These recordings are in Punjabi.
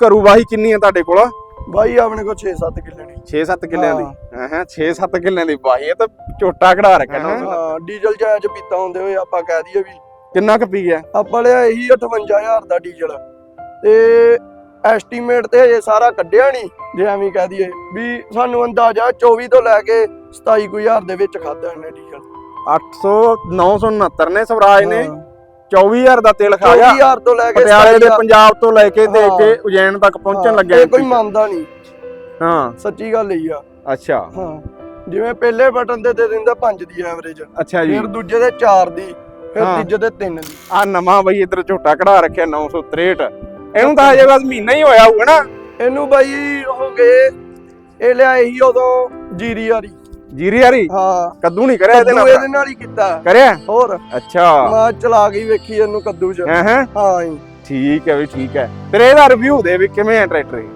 ਘਰੂ ਵਾਹੀ ਕਿੰਨੀ ਹੈ ਤੁਹਾਡੇ ਕੋਲ? ਬਾਈ ਆਪਣੇ ਕੋਲ 6-7 ਕਿੱਲੇ ਨੇ 6-7 ਕਿੱਲਿਆਂ ਦੀ? ਹਾਂ। ਹਾਂ 6-7 ਕਿੱਲਿਆਂ ਦੀ ਵਾਹੀ ਇਹ ਤਾਂ ਝੋਟਾ ਕਢਾ ਰੱਖਿਆ ਨਾ ਹਾਂ ਡੀਜ਼ਲ ਜਾਇਜ਼ ਪੀਤਾ ਹੁੰਦੇ ਹੋਏ ਆਪਾਂ ਕਹਿ ਦਈਏ ਵੀ। ਕਿੰਨਾ ਕੁ ਪੀ ਗਿਆ? ਆਪਾਂ ਲਿਆ ਇਹੀ 58000 ਦਾ ਡੀਜ਼ਲ। ਤੇ ਐਸਟੀਮੇਟ ਤੇ ਹਜੇ ਸਾਰਾ ਕੱਢਿਆ ਨਹੀਂ ਜੇ ਐਵੇਂ ਕਹਿ ਦਈਏ ਵੀ ਸਾਨੂੰ ਅੰਦਾਜ਼ਾ 24 ਤੋਂ ਲੈ ਕੇ 27000 ਦੇ ਵਿੱਚ ਖਾਦਾ ਇਹਨੇ ਡੀਜ਼ਲ। 800 969 ਨੇ ਸਵਰਾਜ ਨੇ। 24000 ਦਾ ਤੇਲ ਖਾ ਗਿਆ 24000 ਤੋਂ ਲੈ ਕੇ ਪਟਿਆਲੇ ਦੇ 27,000 ਪੰਜਾਬ ਤੋਂ ਲੈ ਕੇ ਦੇ। ਕੇ ਉਜੈਨ ਤੱਕ ਪਹੁੰਚਣ ਲੱਗਿਆ ਇਹ ਕੋਈ ਮੰਨਦਾ ਨਹੀਂ। ਹਾਂ। ਸੱਚੀ ਗੱਲ ਹੀ ਆ। ਅੱਛਾ। ਹਾਂ। ਜਿਵੇਂ ਪਹਿਲੇ ਬਟਨ ਤੇ ਦੇ ਦਿੰਦਾ 5 ਦੀ ਐਵਰੇਜ ਅੱਛਾ ਜੀ। ਫਿਰ ਦੂਜੇ ਦੇ 4 ਦੀ ਫਿਰ। ਤੀਜੇ ਦੇ 3 ਦੀ। ਆ ਨਵਾਂ ਬਈ ਇਧਰ ਝੋਟਾ ਕਢਾ ਰੱਖਿਆ 963 ਇਹਨੂੰ ਤਾਂ ਹਜੇ ਬਸ ਮਹੀਨਾ ਹੀ ਹੋਇਆ ਹੋਊਗਾ ਨਾ। ਇਹਨੂੰ ਬਾਈ ਹੋ ਗਏ ਇਹ ਲਿਆ ਇਹੀ ਉਦੋਂ ਜੀਰੀ ਵਾਲੀ। ਜੀਰੀ ਯਾਰੀ ਹਾਂ। ਕੱਦੂ ਨਹੀਂ ਕਰਿਆ ਇਹਦੇ ਕੱਦੂ ਨਾਲ ਇਹਦੇ ਨਾਲ ਹੀ ਕੀਤਾ। ਕਰਿਆ? ਹੋਰ? ਅੱਛਾ। ਮੈਂ ਚਲਾ ਹੀ ਵੇਖੀ ਇਹਨੂੰ ਕੱਦੂ ਚ। ਹਾਂ ਹਾਂ? ਹਾਂ ਜੀ। ਠੀਕ ਹੈ ਵੀ ਠੀਕ ਹੈ। ਫਿਰ ਇਹਦਾ ਰਿਵਿਊ ਦੇ ਵੀ ਕਿਵੇਂ ਹੈ ਟਰੈਕਟਰ ਇਹ?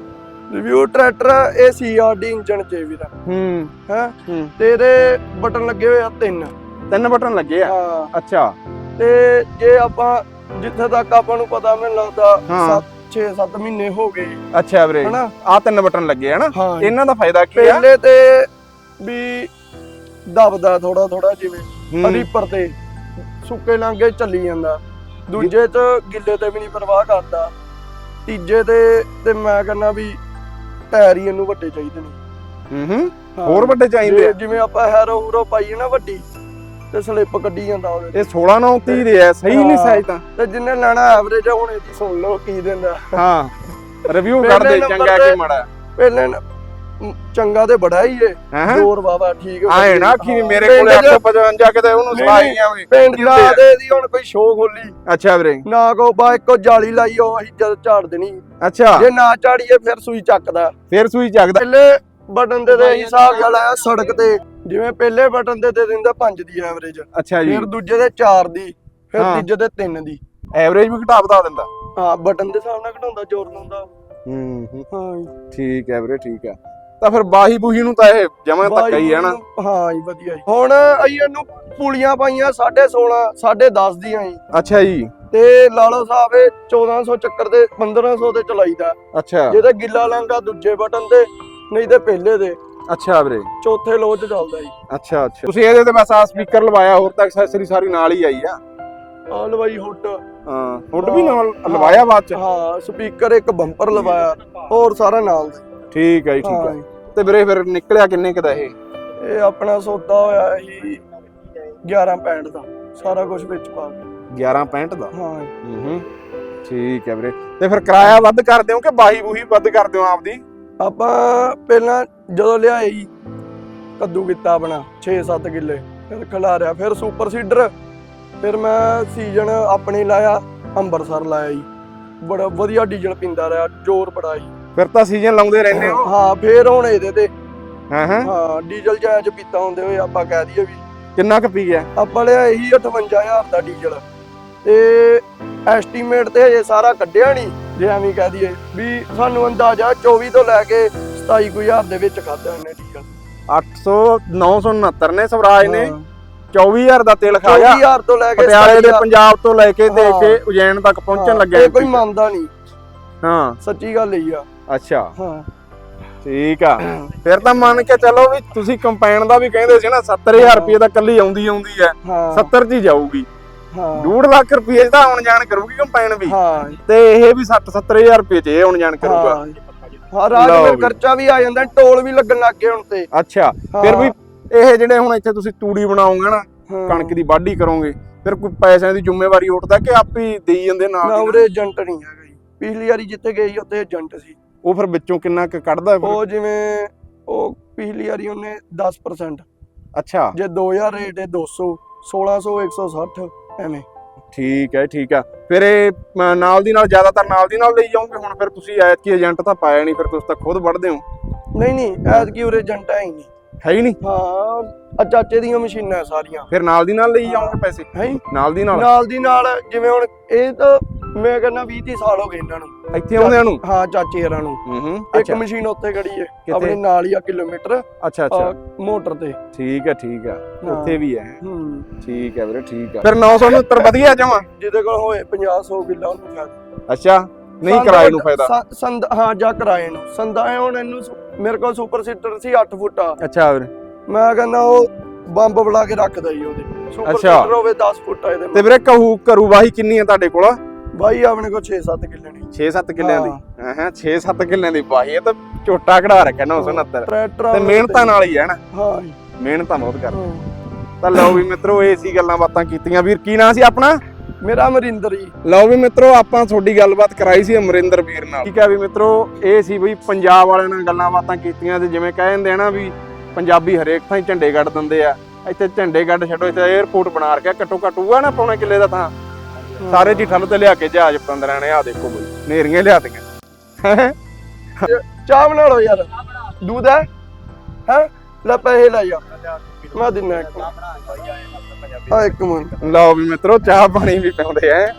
ਰਿਵਿਊ ਟਰੈਕਟਰ ਇਹ ਸੀਆਰਡੀ ਇੰਜਨ ਚ ਵੀ ਦਾ ਹੂੰ। ਹੈ? ਹੂੰ। ਤੇ ਇਹਦੇ ਬਟਨ ਲੱਗੇ ਹੋਏ ਆ ਤਿੰਨ। ਤਿੰਨ ਬਟਨ ਲੱਗੇ ਆ? ਹਾਂ। ਅੱਛਾ। ਤੇ ਜੇ ਆਪਾਂ ਜਿੱਥੇ ਤੱਕ ਆਪਾਂ ਨੂੰ ਪਤਾ ਮੈਨੂੰ ਲੱਗਦਾ ਹਾਂ। 6 7 ਮਹੀਨੇ ਹੋ ਗਏ। ਅੱਛਾ ਵੀਰੇ ਹਨਾ? ਆ ਤਿੰਨ ਬਟਨ ਲੱਗੇ ਆ ਨਾ? ਹਾਂ ਜੀ। ਇਹਨਾਂ ਦਾ ਫਾਇਦਾ ਕੀ ਆ? ਪਹਿਲੇ ਤੇ ਵੀ ਦਬਦਾ ਥੋੜਾ ਥੋੜਾ ਜਿਵੇਂ ਰੀਪਰ ਤੇ ਸੁੱਕੇ ਲਾਂਗੇ ਚੱਲੀ ਜਾਂਦਾ। ਦੂਜੇ ਚ ਗਿੱਲੇ ਤੇ ਵੀ ਨਹੀਂ ਪਰਵਾਹ ਕਰਦਾ। ਤੀਜੇ ਤੇ ਤੇ ਮੈਂ ਕਹਿੰਦਾ ਵੀ ਟਾਇਰ ਹੀ ਇਹਨੂੰ ਵੱਡੇ ਚਾਹੀਦੇ ਨੇ। ਹੂੰ ਹੂੰ। ਹੋਰ ਵੱਡੇ ਚਾਹੀਦੇ ਜਿਵੇਂ ਆਪਾਂ ਹੈਰੋ ਹੂਰੋ ਪਾਈਏ ਨਾ ਵੱਡੀ ਤੇ ਸਲਿੱਪ ਕੱਢੀ ਜਾਂਦਾ ਉਹਦੇ ਇਹ 16 9 30 ਦੇ ਆ ਸਹੀ ਨਹੀਂ। ਸਾਈਜ਼ ਤਾਂ। ਤੇ ਜਿੰਨੇ ਲੈਣਾ ਐਵਰੇਜ ਹੁਣ ਇਹਦੀ ਸੁਣ ਲਓ ਕੀ ਦਿੰਦਾ। ਹਾਂ ਰਿਵਿਊ ਨੰਬਰ ਚੰਗਾ ਕਿ ਮਾੜਾ। ਪਹਿਲੇ ਚੰਗਾ ਤੇ ਬੜਾ ਹੀ ਏ। ਹਾਂ? ਜ਼ੋਰ ਬਾਬਾ ਠੀਕ ਆਏ ਨਾ ਕਿ। ਮੇਰੇ ਕੋਲੇ ਚ- 855 ਕਿਤੇ ਉਹਨੂੰ ਨਹੀਂ, ਸਵਾਈ ਆਵੇ ਪਿੰਡ ਦਾ? ਤੇ ਇਹਦੀ ਹੁਣ ਕੋਈ ਸ਼ੋਅ ਖੋਲੀ ਅੱਛਾ ਵੀਰੇ। ਨਾ ਕੋ ਬਾ ਇੱਕੋ ਜਾਲੀ ਲਾਈ ਉਹ ਅਸੀਂ ਜਦ ਝਾੜ ਦੇਣੀ। ਅੱਛਾ। ਜੇ ਨਾ ਝਾੜੀਏ ਫਿਰ ਸੂਈ ਚੱਕਦਾ। ਫਿਰ ਸੂਈ ਜਗਦਾ ਪਹਿਲੇ ਬਟਨ ਤੇ ਤੇ ਹਿਸਾਬ ਨਾਲ ਆਇਆ ਸੜਕ ਤੇ। ਜਿਵੇਂ ਪਹਿਲੇ ਬਟਨ ਤੇ ਦੇ ਦਿੰਦਾ 5 ਦੀ ਐਵਰੇਜ ਅੱਛਾ ਜੀ। ਫਿਰ ਦੂਜੇ ਦੇ 4 ਦੀ ਫਿਰ ਹਾਂ। ਤੀਜੇ ਦੇ 3 ਦੀ। ਐਵਰੇਜ ਵੀ ਘਟਾ ਵਧਾ ਦਿੰਦਾ। ਹਾਂ ਬਟਨ ਦੇ ਹਿਸਾਬ ਨਾਲ ਘਟਾਉਂਦਾ ਜ਼ੋਰ ਲਾਉਂਦਾ। ਹੂੰ ਹੂੰ। ਹਾਂ ਠੀਕ ਹੈ ਵੀਰੇ ਠੀਕ ਹੈ। ਤਾਂ ਫਿਰ ਬਾਹੀ ਬੂਹੀ ਨੂੰ ਤਾਂ ਇਹ ਜਮਾਂ ਧੱਕਾ ਹੀ ਹੈ ਨਾ। ਹਾਂ ਜੀ ਵਧੀਆ ਜੀ। ਹੁਣ ਅਸੀਂ ਇਹਨੂੰ ਪੁਲੀਆਂ ਪਾਈਆਂ 16.5 10.5 ਦੀਆਂ ਜੀ। ਅੱਛਾ ਜੀ। ਤੇ ਲਾ ਲਓ ਸਾਹਿਬ ਇਹ 1400 ਚੱਕਰ ਦੇ 1500 ਤੇ ਚਲਾਈਦਾ। ਅੱਛਾ। ਜੇ ਤੇ ਗਿੱਲਾ ਲਾਂਗਾ ਦੂਜੇ ਬਟਨ ਤੇ ਨਹੀਂ ਤੇ ਪਹਿਲੇ ਦੇ। ਅੱਛਾ ਵੀਰੇ। ਚੌਥੇ ਲੋਹ 'ਚ ਚੱਲਦਾ ਜੀ। ਅੱਛਾ ਅੱਛਾ। ਤੁਸੀਂ ਇਹਦੇ ਤੇ ਬਸ ਆ ਸਪੀਕਰ ਲਵਾਇਆ ਹੋਰ ਤਾਂ ਐਕਸੈਸਰੀ ਸਾਰੀ ਨਾਲ ਹੀ ਆਈ ਆ। ਆ ਲਵਾਈ ਹੁੱਟ। ਹਾਂ ਹੁੱਡ ਵੀ ਨਾਲ ਲਵਾਇਆ ਬਾਅਦ ਚ? ਹਾਂ ਸਪੀਕਰ ਇੱਕ ਬੰਪਰ ਲਵਾਇਆ ਹੋਰ ਸਾਰਾ ਨਾਲ ਠੀਕ ਹੈ ਜੀ ਠੀਕ ਹੈ। ਤੇ ਵੀਰੇ ਫਿਰ ਨਿਕਲਿਆ ਕਿੰਨੇ ਕੁ ਦਾ ਇਹ? ਇਹ ਆਪਣਾ ਸੌਦਾ ਹੋਇਆ ਸੀ 11 ਪੈਂਟ ਦਾ ਸਾਰਾ ਕੁਝ ਵਿੱਚ ਪਾ ਕੇ। 11 65 ਦਾ? ਹਾਂ। ਹੂੰ ਹੂੰ ਠੀਕ ਹੈ ਵੀਰੇ। ਤੇ ਫਿਰ ਕਿਰਾਇਆ ਵੱਧ ਕਰ ਦਿਓ ਕਿ ਬਾਹੀ ਬੂਹੀ ਵੱਧ ਕਰ ਦਿਓ ਆਪਦੀ? ਆਪਾਂ ਪਹਿਲਾਂ ਜਦੋਂ ਲਿਆਏ ਜੀ ਕੱਦੂ ਕੀਤਾ ਆਪਣਾ 6-7 ਕਿੱਲੇ ਫਿਰ ਖਿਲਾਰਿਆ ਫਿਰ ਸੁਪਰ ਸੀਡਰ ਫਿਰ ਮੈਂ ਸੀਜ਼ਨ ਆਪਣੇ ਲਾਇਆ ਅੰਬਰਸਰ ਲਾਇਆ ਜੀ। ਬੜਾ ਵਧੀਆ ਡੀਜ਼ਲ ਪੀਂਦਾ ਰਿਹਾ ਜ਼ੋਰ ਬੜਾ ਜੀ ਫਿਰ ਤਾਂ ਸੀਜ਼ਨ ਲਾਉਂਦੇ ਰਹਿੰਦੇ ਹੋ। ਹਾਂ ਫਿਰ ਹੁਣ ਇਹਦੇ ਤੇ। ਹਾਂ ਹਾਂ। ਹਾਂ ਡੀਜ਼ਲ ਜਾਇਜ਼ ਪੀਤਾ ਹੁੰਦੇ ਹੋਏ ਆਪਾਂ ਕਹਿ ਦਈਏ ਵੀ। ਕਿੰਨਾ ਕੁ ਪੀ ਗਿਆ? ਆਪਾਂ ਲਿਆ ਇਹੀ 58000 ਦਾ ਡੀਜ਼ਲ। ਤੇ ਐਸਟੀਮੇਟ ਤੇ ਹਜੇ ਸਾਰਾ ਕੱਢਿਆ ਨਹੀਂ ਜੇ ਐਵੇਂ ਕਹਿ ਦਈਏ। ਵੀ ਸਾਨੂੰ ਅੰਦਾਜ਼ਾ 24 ਤੋਂ ਲੈ ਕੇ 27000 ਦੇ ਵਿੱਚ ਖਾਦਾ ਇਹਨੇ ਡੀਜ਼ਲ। 800 969 ਨੇ ਸਵਰਾਜ ਨੇ। ਹਾਂ। 24000 ਦਾ ਤੇਲ ਖਾ ਗਿਆ 24000 ਤੋਂ ਲੈ ਕੇ ਪਟਿਆਲੇ ਦੇ 27,000 ਪੰਜਾਬ ਤੋਂ ਲੈ ਕੇ ਦੇ। ਕੇ ਉਜੈਨ ਤੱਕ ਪਹੁੰਚਣ ਲੱਗਿਆ ਕੋਈ ਮੰਨਦਾ ਨਹੀਂ। ਹਾਂ। ਸੱਚੀ ਗੱਲ ਹੀ ਆ। ਅੱਛਾ। ਹਾਂ। ਠੀਕ ਆ। ਫਿਰ ਤਾਂ ਮੰਨ ਕੇ ਚੱਲੋ ਵੀ ਤੁਸੀਂ ਕੰਪਾਈਨ ਦਾ ਵੀ ਕਹਿੰਦੇ ਸੀ ਨਾ 70000 ਰੁਪਏ ਦਾ ਕੱਲੀ ਆਉਂਦੀ ਆਉਂਦੀ ਹੈ ਹਾਂ। 70 ਚ ਹੀ ਜਾਊਗੀ। ਹਾਂ। 2 ਲੱਖ ਰੁਪਏ ਦਾ ਆਉਣ ਜਾਣ ਕਰੂਗੀ ਕੰਪਾਈਨ ਵੀ। ਹਾਂ। ਤੇ ਇਹ ਵੀ 60 70000 ਰੁਪਏ ਚ ਇਹ ਆਉਣ ਜਾਣ ਕਰੂਗਾ। ਹਾਂ। ਰਾਜ ਵੀ। ਖਰਚਾ ਵੀ ਆ ਜਾਂਦਾ ਟੋਲ ਵੀ ਲੱਗਣ ਲੱਗ ਗਏ ਹੁਣ ਤੇ। ਅੱਛਾ। ਫਿਰ ਵੀ ਇਹ ਜਿਹੜੇ ਹੁਣ ਇੱਥੇ ਤੁਸੀਂ ਤੂੜੀ ਬਣਾਓਗੇ ਨਾ। ਕਣਕ ਦੀ ਵਾਢੀ ਕਰੋਗੇ ਫਿਰ ਕੋਈ ਪੈਸਿਆਂ ਦੀ ਜ਼ਿੰਮੇਵਾਰੀ ਉੱਠਦਾ ਕਿ ਆਪ ਹੀ ਦੇਈ ਜਾਂਦੇ ਨਾਲ ਨਾ ਦੀ? ਉਰੇ ਏਜੰਟ ਨਹੀਂ ਹੈਗਾ। ਪਿਛਲੀ ਵਾਰੀ ਜਿੱਥੇ ਗਏ ਸੀ ਉੱਥੇ ਏਜੰਟ ਸੀ। ਉਹ ਫਿਰ ਵਿੱਚੋਂ ਕਿੰਨਾ ਕੁ ਕੱਢਦਾ ਫਿਰ? ਉਹ ਜਿਵੇਂ ਉਹ ਪਿਛਲੀ ਵਾਰੀ ਉਹਨੇ 10% ਅੱਛਾ। ਜੇ 2000 ਰੇਟ ਹੈ 200 1600 160 ਐਵੇਂ। ਠੀਕ ਹੈ ਠੀਕ ਆ ਫਿਰ ਇਹ ਨਾਲ ਦੀ ਨਾਲ ਜ਼ਿਆਦਾਤਰ ਨਾਲ ਦੀ ਨਾਲ ਲਈ ਜਾਓਗੇ? ਹੁਣ ਫਿਰ ਤੁਸੀਂ ਐਤਕੀ ਏਜੰਟ ਤਾਂ ਪਾਇਆ ਨਹੀਂ ਫਿਰ ਤੁਸੀਂ ਤਾਂ ਖੁਦ ਵੜਦੇ ਹੋ। ਨਹੀਂ ਨਹੀਂ ਐਤਕੀ ਉਰੇ ਏਜੰਟ ਹੈ ਹੀ ਨਹੀਂ। ਹੈ ਹੀ ਨਹੀਂ? ਹਾਂ ਆ ਚਾਚੇ ਦੀਆਂ ਮਸ਼ੀਨਾਂ ਹੈ ਸਾਰੀਆਂ। ਫਿਰ ਨਾਲ ਦੀ ਨਾਲ ਲਈ ਜਾਓਗੇ ਪੈਸੇ? ਹੈ। ਨਾਲ ਦੀ ਨਾਲ? ਨਾਲ ਦੀ ਨਾਲ ਜਿਵੇਂ ਹੁਣ ਇਹ ਤਾਂ ਮੈਂ ਕਹਿੰਦਾ 20 30 ਸਾਲ ਹੋ ਗਏ ਇਹਨਾਂ ਨੂੰ। ਇੱਥੇ ਆਉਂਦਿਆਂ ਨੂੰ? ਹਾਂ ਚਾਚੇ ਹਰਾਂ ਨੂੰ। ਹੂੰ ਹੂੰ। ਇੱਕ ਅੱਛਾ। ਮਸ਼ੀਨ ਉੱਥੇ ਖੜੀ ਹੈ ਕਿੱਥੇ? ਆਪਣੇ ਨਾਲ ਹੀ ਆ ਕਿਲੋਮੀਟਰ। ਅੱਛਾ ਅੱਛਾ। ਮੋਟਰ ਤੇ। ਠੀਕ ਹੈ ਠੀਕ ਹੈ ਹਾਂ। ਉੱਥੇ ਵੀ ਹੈ ਹੂੰ। ਠੀਕ ਹੈ ਵੀਰੇ ਠੀਕ ਹੈ ਫਿਰ 969 ਵਧੀਆ ਜਮਾ? ਜਿਹਦੇ ਕੋਲ ਹੋਏ 50 100 ਕਿੱਲਾ ਉਹਨੂੰ ਖਾ ਅੱਛਾ ਨਹੀਂ ਸੰਦ ਕਿਰਾਏ ਨੂੰ ਫਾਇਦਾ। ਸੰ- ਸੰਦ ਹਾਂ ਜਾਂ ਕਿਰਾਏ ਨੂੰ। ਸੰਦਾ ਹੈ ਹੁਣ ਇਹਨੂੰ ਸੁ- ਮੇਰੇ ਕੋਲ ਸੁਪਰ ਸੀਟਰ ਸੀ 8 ਫੁੱਟਾ। ਅੱਛਾ ਵੀਰੇ। ਮੈਂ ਕਹਿੰਦਾ ਉਹ ਬੰਬ ਬਣਾ ਕੇ ਰੱਖਦਾ ਜੀ ਉਹਦੇ। ਸੁਪਰ ਅੱਛਾ। ਸੀਟਰ ਹੋਵੇ 10 ਫੁੱਟਾ ਇਹਦੇ ਤੇ ਵੀਰੇ ਕਹੂ ਕਰੂ ਵਾਹੀ ਕਿੰਨੀ ਆ ਤੁਹਾਡੇ ਕੋਲ? ਬਾਈ ਆਪਣੇ ਕੋਲ 6-7 ਕਿੱਲੇ ਨੇ। 6-7 ਕਿੱਲਿਆਂ ਦੀ? ਹਾਂ। ਹਾਂ 6-7 ਕਿੱਲਿਆਂ ਦੀ ਵਾਹੀ ਇਹ ਤਾਂ ਝੋਟਾ ਕਢਾ ਰੱਖਿਆ 969 ਟਰੈਕਟਰ ਤੇ ਮਿਹਨਤਾਂ ਨਾਲ ਹੀ ਹੈ ਨਾ। ਹਾਂ ਮਿਹਨਤਾਂ ਬਹੁਤ ਕਰ ਹਾਂ। ਤਾਂ ਲਓ ਵੀ ਮਿੱਤਰੋ ਇਹ ਸੀ ਗੱਲਾਂ ਬਾਤਾਂ ਕੀਤੀਆਂ। ਵੀਰ ਕੀ ਨਾਂ ਸੀ ਆਪਣਾ? ਮੇਰਾ ਅਮਰਿੰਦਰ ਜੀ। ਲਓ ਵੀ ਮਿੱਤਰੋ ਆਪਾਂ ਤੁਹਾਡੀ ਗੱਲਬਾਤ ਕਰਾਈ ਸੀ ਅਮਰਿੰਦਰ ਵੀਰ ਨਾਲ। ਠੀਕ ਹੈ ਵੀ ਮਿੱਤਰੋ ਇਹ ਸੀ ਬਈ ਪੰਜਾਬ ਵਾਲਿਆਂ ਨਾਲ ਗੱਲਾਂ ਬਾਤਾਂ ਕੀਤੀਆਂ ਤੇ ਜਿਵੇਂ ਕਹਿ ਦਿੰਦੇ ਆ ਨਾ ਵੀ ਪੰਜਾਬੀ ਹਰੇਕ ਥਾਂ ਹੀ ਝੰਡੇ ਗੱਡ ਦਿੰਦੇ ਆ। ਇੱਥੇ ਝੰਡੇ ਗੱਡ ਛੱਡੋ ਇੱਥੇ 에어ਪੋਰਟ ਬਣਾ ਰੱਖਿਆ ਘੱਟੋ ਘੱਟ ਹੋਊਗਾ ਨਾ ਪੌਣੇ ਕਿੱਲੇ ਦਾ ਥਾਂ। ਸਾਰੇ ਜੀ ਠੱਲ ਤੇ ਲਿਆ ਕੇ ਜਹਾਜ਼ ਪੰਦਰਾਂ ਨੇ ਆ ਦੇਖੋ ਬਈ ਨੇਰੀਆਂ ਲਿਆਤੀਆਂ। ਚਾਹ ਬਣਾ ਲਓ ਯਾਰ। ਦੁੱਧ ਹੈ? ਹੈ? ਲੈ ਪੈਸੇ ਲੈ ਜਾ। ਮੈਂ ਦਿੰਨਾ ਇੱਕ। ਆ ਇੱਕ ਮਿੰਟ। ਲਓ ਵੀ ਮਿੱਤਰੋ ਚਾਹ ਪਾਣੀ ਵੀ ਪਿਆਉਂਦੇ ਆ।